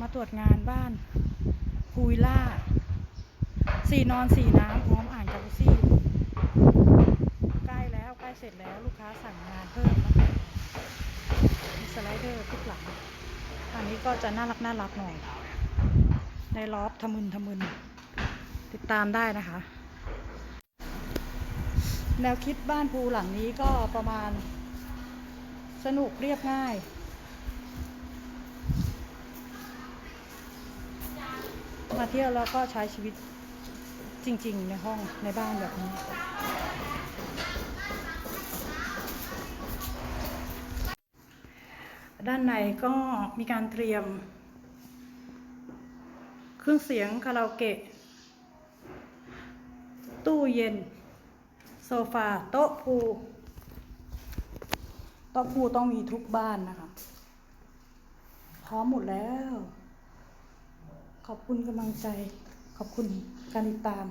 มาตรวจงานบ้านพูวิล่าสี่นอนสี่น้ำพร้อมอ่างจากุซี่ใกล้แล้วใกล้เสร็จแล้วลูกค้าสั่งงานเพิ่มนะคะมีสไลเดอร์ทุกหลังอันนี้ก็จะน่ารักน่ารักหน่อย ในล็อฟทะมึนทะมึน ติดตามได้นะคะ แนวคิดบ้านภูหลังนี้ก็ประมาณสนุกเรียบง่าย มาเที่ยวแล้วก็ใช้ชีวิตจริง ๆ ในห้องในบ้านแบบนี้ด้านในก็มีการเตรียม เครื่องเสียงคาราโอเกะ ตู้เย็น โซฟา โต๊ะพูโต๊ะพูต้องมีทุกบ้านนะคะ พร้อมหมดแล้ว ขอบคุณกำลังใจ ขอบคุณการติดตาม